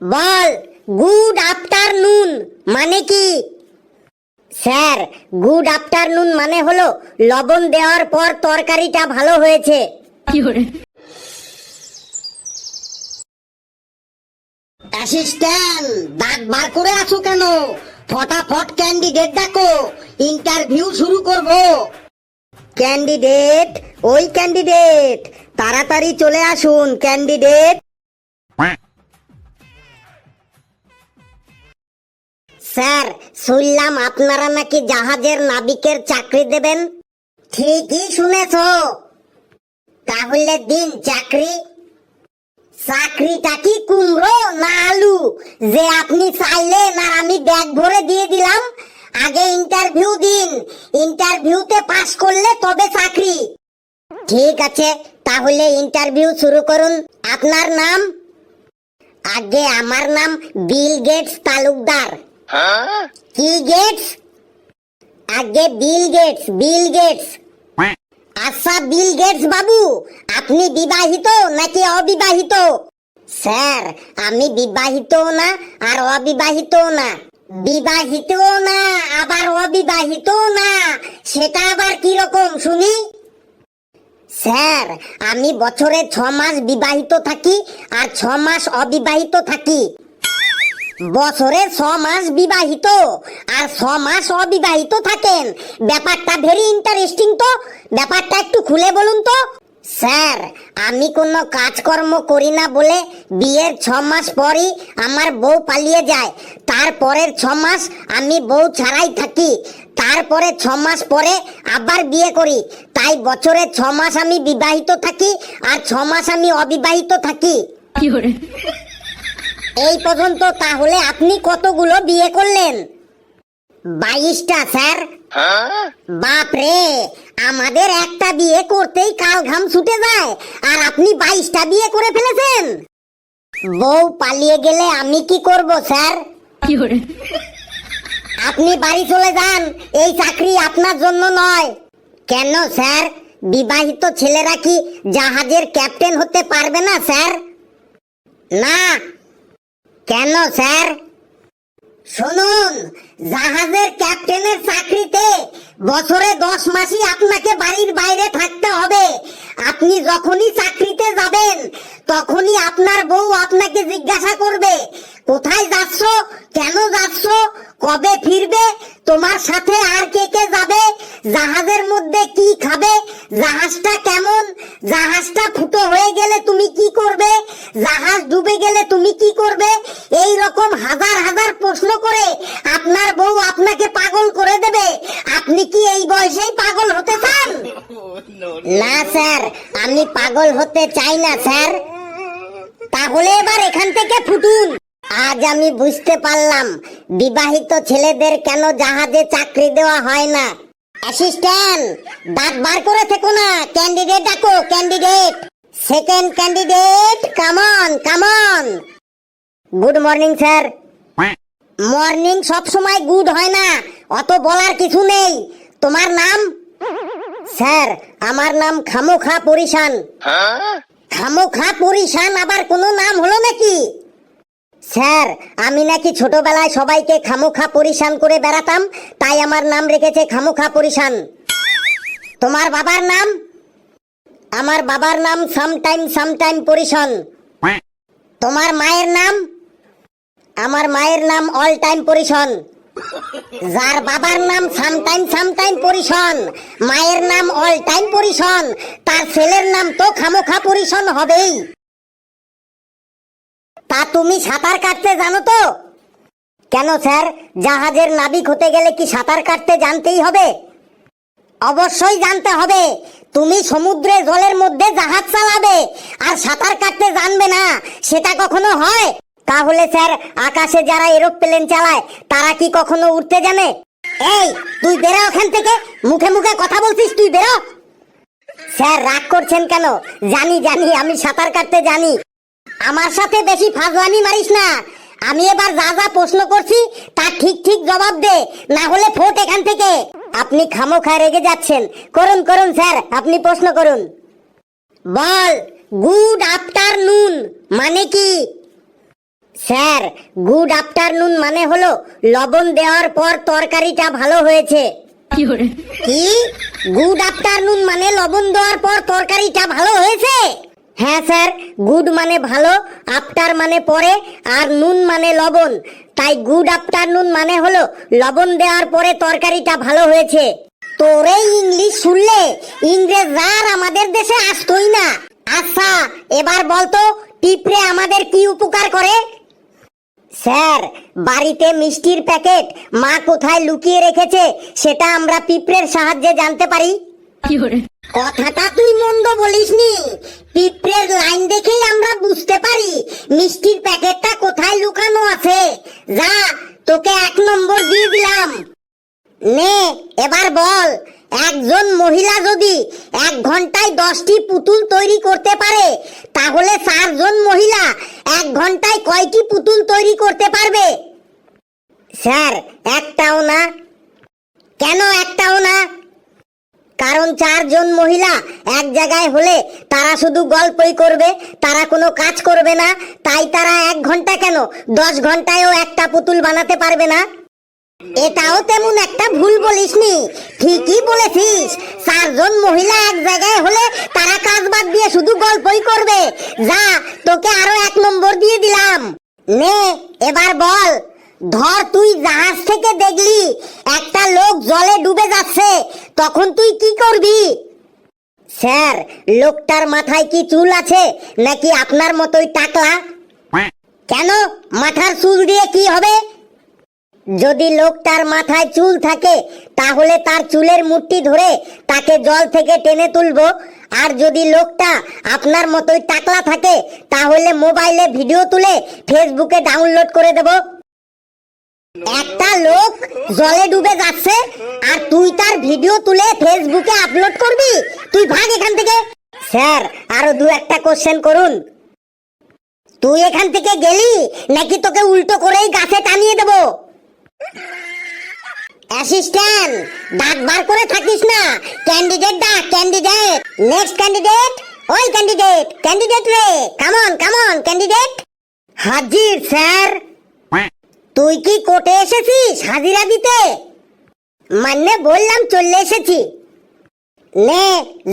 বল good afternoon মানে কি? Sir good afternoon মানে হলো লবণ দেওয়ার পর তরকারিটা ভালো হয়েছে，অ্যাসিস্ট্যান্ট দাঁত বার করে আছো কেন? ফটাফট ক্যান্ডিডেট ডাকো ইন্টারভিউ শুরু করব। ক্যান্ডিডেট ওই ক্যান্ডিডেট তাড়াতাড়ি চলে আসুন ক্যান্ডিডেট স্যার, শুনলাম আপনারা নাকি জাহাজের নাবিকের চাকরি দেবেন। ঠিকই শুনেছ। তাহলে দিন চাকরি। চাকরিটা কি কুমড়ো না আলু? যে আপনি চাইলেন আর আমি ব্যাগ ভরে দিয়ে দিলাম। আগে ইন্টারভিউ দিন। ইন্টারভিউতে পাস করলে তবে চাকরি। ঠিক আছে, তাহলে ইন্টারভিউ শুরু করুন। আপনার নাম? আগে আমার নাম বিল গেটস তালুকদার। কি গেটস আগে বিল গেটস বিল গেটস আচ্ছা বিল গেটস বাবু আপনি বিবাহিত নাকি অবিবাহিত? স্যার আমি বিবাহিত না আর অবিবাহিত না। বিবাহিত না আবার অবিবাহিত না। সেটা আবার কি রকম শুনি? স্যার আমি বছরে ছ মাস বিবাহিত থাকি আর ছ মাস অবিবাহিত থাকি। বছরে ছ মাস বিবাহিত আর ছ মাস অবিবাহিত থাকেন। ব্যাপারটা ভেরি ইন্টারেস্টিং তো। ব্যাপারটা একটু খুলে বলুন তো। স্যার, আমি কোনো কাজকর্ম করি না বলে বিয়ের ছ মাস পরই আমার বউ পালিয়ে যায়। তারপরের ছ মাস আমি বউ ছাড়াই থাকি। তারপরে ছ মাস পরে আবার বিয়ে করি। তাই বছরে ছ মাস আমি বিবাহিত থাকি আর ছ মাস আমি অবিবাহিত থাকি। এই পর্যন্ত তাহলে আপনি কতগুলো বিয়ে করলেন? বাইশটা স্যার। বাপরে আমাদের একটা বিয়ে করতেই কাল ঘাম ছুটে যায় আর আপনি বাইশটা বিয়ে করে ফেলেছেন। বউ পালিয়ে গেলে আমি কি করব স্যার? আপনি বাড়ি চলে যান এই চাকরি আপনার জন্য নয়। কেন স্যার? বিবাহিত ছেলেরা কি জাহাজের ক্যাপ্টেন হতে পারবে না স্যার? না কেন, স্যার? শুনুন, জাহাজের ক্যাপ্টেনের চাকরিতে বছরে দশ মাসই আপনাকে বাড়ির বাইরে থাকতে হবে। আপনি যখনই চাকরিতে যাবেন, তখনই আপনার বউ আপনাকে জিজ্ঞাসা করবে কোথায় যাচ্ছ? কেন যাচ্ছ? কবে ফিরবে? তোমার সাথে আর কে কে যাবে? জাহাজের মধ্যে কি খাবে? জাহাজটা কেমন? জাহাজটা ফুটো হয়ে গেলে তুমি কি করবে? জাহাজ ডুবে গেলে তুমি কি করবে? এই রকম হাজার হাজার প্রশ্ন করে আপনার বউ আপনাকে পাগল করে দেবে। আপনি কি এই বয়সেই পাগল হতে চান? না, স্যার। আমি পাগল হতে চাই না, স্যার। তাহলে এবার এখান থেকে ফুটুন। আজ আমি বুঝতে পারলাম বিবাহিত ছেলেদের কেন জাহাজে চাকরি দেওয়া হয় না। অ্যাসিস্ট্যান্ট দাঁত বার করে থেকো না। ক্যান্ডিডেট ডাকো candidate second candidate come on come on good morning sir morning সব সময় গুড হয় না। অত বলার কিছু নেই। তোমার নাম? স্যার আমার নাম খামোখা পরিশান। খামোখা পরিশান আবার কোনো নাম হলো নাকি? স্যার, আমি নাকি ছোটবেলায় সবাইকে খামোখা পরিশান করে বেড়াতাম, তাই আমার নাম রেখেছে খামোখা পরিশান। তোমার বাবার নাম? আমার বাবার নাম সামটাইম সামটাইম পরিশান। তোমার মায়ের নাম? আমার মায়ের নাম অল টাইম পরিশন। যার বাবার নাম সামটাইম সামটাইম পরিশন, মায়ের নাম অল টাইম পরিশন, তার ছেলের নাম তো খামোখা পরিশন হবেই। তা তুমি সাঁতার কাটতে জানো তো? কেন, স্যার? জাহাজের নাবিক হতে গেলে কি সাঁতার কাটতে জানতেই হবে? অবশ্যই জানতে হবে। তুমি সমুদ্রে জলের মধ্যে জাহাজ চালাবে, আর সাঁতার কাটতে জানবে না। সেটা কখনো হয়? তাহলে, স্যার, আকাশে যারা এরোপ্লেন চালায়, তারা কি কখনো উঠতে জানে? এই, তুই বেরো ওখান থেকে। মুখে মুখে কথা বলছিস তুই, বেরো। স্যার, রাগ করছেন কেন? জানি জানি, আমি সাঁতার কাটতে জানি। আমার সাথে বেশি ফাজলামি মারিস না। আমি এবার যা যা প্রশ্ন করছি তার ঠিক ঠিক জবাব দে না হলে ফোট এখান থেকে। আপনি খামোখা রেগে যাচ্ছেন। করুন করুন স্যার আপনি প্রশ্ন করুন। বল গুড আফটারনুন মানে কি? স্যার গুড আফটারনুন মানে হলো লবণ দেওয়ার পর তরকারিটা ভালো হয়েছে। কি গুড আফটারনুন মানে লবণ দেওয়ার পর তরকারিটা ভালো হয়েছে? হ্যাঁ স্যার গুড মানে ভালো আফটার মানে পরে আর নুন মানে লবণ। তাই গুড আফটারনুন মানে হলো লবণ দেওয়ার পরে তরকারিটা ভালো হয়েছে। তোরে ইংলিশ শুনলে ইংরেজরা আর আমাদের দেশে আসতোই না। আচ্ছা এবার বলতো পিঁপড়ে আমাদের কি উপকার করে? স্যার বাড়িতে মিষ্টির প্যাকেট মা কোথায় লুকিয়ে রেখেছে সেটা আমরা পিঁপড়ের সাহায্যে জানতে পারি। Fiore, কথাটা তুই মন্দ বলিসনি। পিঁপড়ের লাইন দেখেই আমরা বুঝতে পারি, মিষ্টির প্যাকেটটা কোথায় লুকানো আছে। যা, তোকে এক নম্বর দিয়ে দিলাম। নে, এবার বল, একজন মহিলা যদি এক ঘন্টায় দশটি পুতুল তৈরি করতে পারে, তাহলে চারজন মহিলা এক ঘন্টায় কয়টি পুতুল তৈরি করতে পারবে? স্যার, একটাও না। কেন একটাও না? কারণ চারজন মহিলা এক জায়গায় হলে তারা শুধু গল্পই করবে, তারা কোনো কাজ করবে না, তাই তারা এক ঘণ্টা কেন? দশ ঘন্টায়ও একটা পুতুল বানাতে পারবে না? এটাও তেমন একটা ভুল বলিসনি। ঠিকই বলেছিস, চারজন মহিলা এক জায়গায় হলে তারা কাজ বাদ দিয়ে শুধু গল্পই করবে। যা, তোকে আরও এক নম্বর দিয়ে দিলাম। নে, এবার বল। ধর তুই জাহাজ থেকে দেখলি, একটা লোক জলে ডুবে যাচ্ছে। তখন তুই কি করবি? স্যার, লোকটার মাথায় কি চুল আছে নাকি আপনার মতোই টাকলা? কেন? মাথার চুল দিয়ে কি হবে? যদি লোকটার মাথায় চুল থাকে, তাহলে তার চুলের মুঠি ধরে তাকে জল থেকে টেনে তুলবো। আর যদি লোকটা আপনার মতোই টাকলা থাকে, তাহলে মোবাইলে ভিডিও তুলে ফেসবুকে ডাউনলোড করে দেব। একটা লোক জলে ডুবে যাচ্ছে আর তুই তার ভিডিও তুলে ফেসবুকে আপলোড করবি? তুই ভাগ এখান থেকে। স্যার, আরও দু একটা কোশ্চেন করুন। তুই এখান থেকে গেলি নাকি তোকে উল্টো করেই গাছে টানিয়ে দেবো? অ্যাসিস্ট্যান্ট ডাক বার করে থাকিস না। ক্যান্ডিডেট ডাক ক্যান্ডিডেট নেক্সট ক্যান্ডিডেট ওই ক্যান্ডিডেট ক্যান্ডিডেট রে come on come on candidate হাজির, স্যার। তুই কি কোর্টে এসেছিস হাজিরা দিতে? মানে বললাম চলে এসেছি। নে,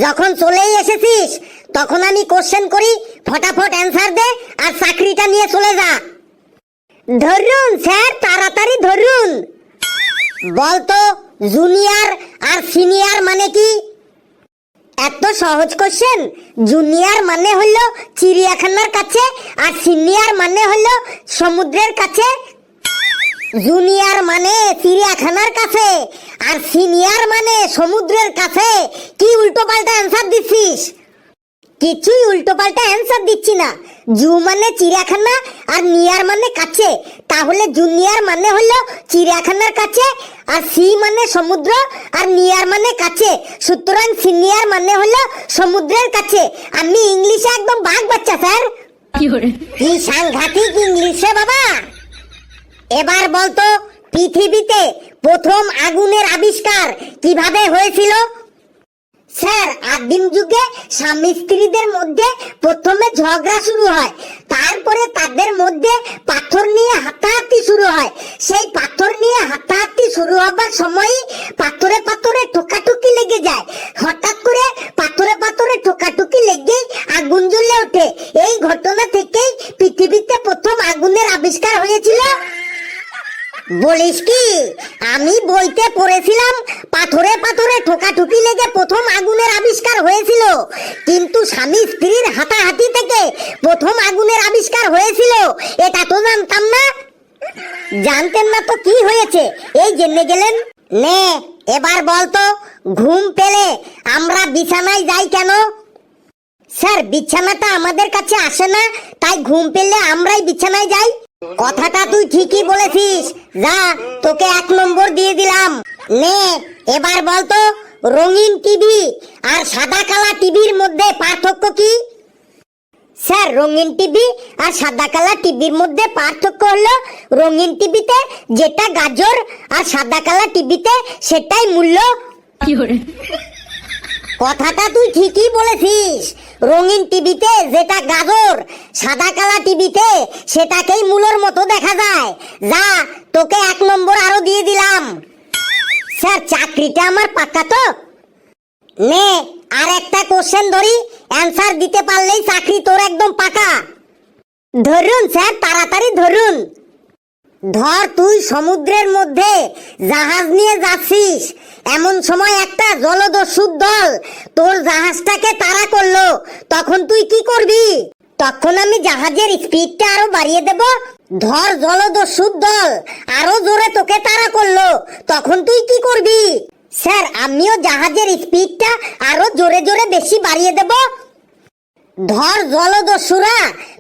যখন চলেই এসেছিস, তখন আমি কোশ্চেন করি, ফটাফট অ্যান্সার দে আর চাকরিটা নিয়ে চলে যা। ধরুন স্যার, তাড়াতাড়ি ধরুন। বলতো জুনিয়র আর সিনিয়র মানে কি? এত সহজ কোশ্চেন জুনিয়র মানে হলো চিড়িয়াখানার কাছে আর সিনিয়র মানে হলো সমুদ্রের কাছে। জুনিয়র মানে চিড়িয়াখানার কাছে আর সিনিয়র মানে সমুদ্রের কাছে। কি উল্টো পাল্টা অ্যান্সার দিচ্ছিস? কিছুই উল্টো পাল্টা অ্যান্সার দিচ্ছি না। জু মানে চিড়িয়াখানা আর নিয়ার মানে কাছে। তাহলে জুনিয়র মানে হলো চিড়িয়াখানার কাছে আর সি মানে সমুদ্র আর নিয়ার মানে কাছে। সুতরাং সিনিয়র মানে হলো সমুদ্রের কাছে। আমি ইংলিশে একদম বাঘ বাচ্চা স্যার। কি সাংঘাতিক ইংলিশে বাবা। এবার বলতো, পৃথিবীতে প্রথম আগুনের আবিষ্কার কীভাবে হয়েছিল? স্যার, আদিম যুগে স্বামী স্ত্রীদের মধ্যে প্রথমে ঝগড়া শুরু হয়, তারপরে তাদের মধ্যে পাথর নিয়ে হাতাহাতি শুরু হয়। সেই পাথর নিয়ে হাতাহাতি শুরু হবার সময়ই পাথরে পাথরে ঠোকাঠুকি লেগে যায়। হঠাৎ করে পাথরে পাথরে ঠোকাঠুকি লেগেই আগুন জ্বলে ওঠে। এই ঘটনা থেকেই পৃথিবীতে প্রথম আগুনের আবিষ্কার হয়েছিল। বলিস কি? আমি বইতে পড়েছিলাম, পাথরে পাথরে ঠোকাঠুকি লেগে প্রথম আগুনের আবিষ্কার হয়েছিল। কিন্তু স্বামী স্ত্রীর হাতাহাতি থেকে প্রথম আগুনের আবিষ্কার হয়েছিল। এটা তো জানতাম না। জানতেন না তো কি হয়েছে? এই জেনে গেলেন? নে, এবার বলতো ঘুম পেলে আমরা বিছানায় যাই কেন? স্যার, বিছানাটা আমাদের কাছে আসে না, তাই ঘুম পেলে আমরাই বিছানায় যাই। কথাটা তুই ঠিকই বলেছিস। যা তোকে এক নম্বর দিয়ে দিলাম। নে এবার বলতো রঙিন টিভি আর সাদা কালা টিভির মধ্যে পার্থক্য কি? স্যার রঙিন টিভি আর সাদা কালা টিভির মধ্যে পার্থক্য হলো রঙিন টিভিতে যেটা গাজর আর সাদা কালা টিভিতে সেটাই মূল্য। Fiore, কথাটা তুই ঠিকই বলেছিস। রঙিন টিভিতে যেটা গাজর, সাদা কালা টিভিতে সেটাকেই মূলর মতো দেখা যায়। যা তোকে এক নম্বর আরও দিয়ে দিলাম। স্যার, চাকরিটা আমার পাক্কা তো? নে, আর একটা কোশ্চেন ধরি। অ্যান্সার দিতে পারলেই চাকরি তোর একদম পাকা। ধরুন, স্যার, তাড়াতাড়ি ধরুন। ধর তুই সমুদ্রের মধ্যে জাহাজ নিয়ে যাচ্ছিস। এমন সময় একটা জলদস্যুর দল তোর জাহাজটাকে তাড়া করল। তখন তুই কি করবি? তখন আমি জাহাজের স্পিডটা আরও বাড়িয়ে দেব। ধর জলদস্যুর দল আরও জোরে তোকে তাড়া করল। তখন তুই কি করবি? স্যার, আমিও জাহাজের স্পিডটা আরও জোরে জোরে বেশি বাড়িয়ে দেব। ধর জলদস্যুরা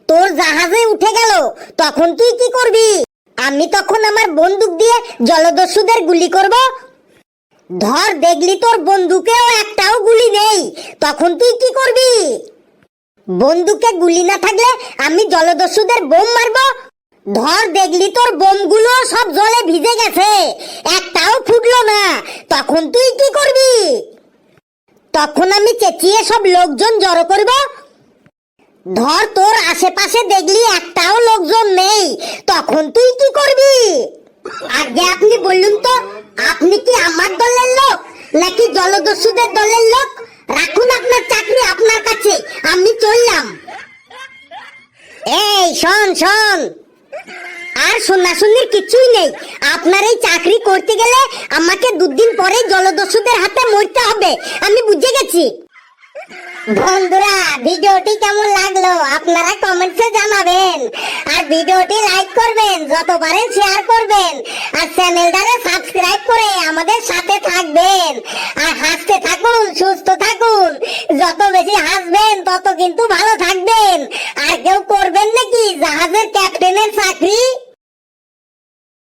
তোর জাহাজে উঠে গেল। তখন তুই কি করবি? আমি তখন আমার বন্দুক দিয়ে জলদস্যুদের গুলি করব। ধর দেখলি তোর বন্দুকেও একটাও গুলি নেই, তখন তুই কি করবি? বন্দুকে গুলি না থাকলে আমি জলদস্যুদের বোম মারবো। ধর দেখলি তোর বোমগুলো সব জলে ভিজে গেছে, একটাও ফুটলো না, তখন তুই কি করবি? তখন আমি চেঁচিয়ে সব লোকজন জড়ো করব। ধর তোর আশেপাশে দেখলি একটাও লোকজন নেই, তখন তুই কি করবি? আগে আপনি বলুন তো, আপনি কি আমার দলের লোক, নাকি জলদস্যুদের দলের লোক? রাখুন আপনার চাকরি আপনার কাছে, আমি চললাম। এই, শোন শোন। আর সন্ন্যাসন্নির কিছুই নেই। আপনার এই চাকরি করতে গেলে আমাকে দুদিন পরে জলদস্যুদের হাতে মরতে হবে, আমি বুঝে গেছি। বন্ধুরা, ভিডিওটি কেমন লাগল? আপনারা কমেন্টসে জানাবেন। আর ভিডিওটি লাইক করবেন যত পারেন শেয়ার করবেন। আর চ্যানেলটারে সাবস্ক্রাইব করে আমাদের সাথে থাকবেন। আর হাসতে থাকুন, সুস্থ থাকুন। যত বেশি হাসবেন, তত কিন্তু ভালো থাকবেন। আর কেউ করবেন নাকি? জাহাজের ক্যাপ্টেনের চাকরি?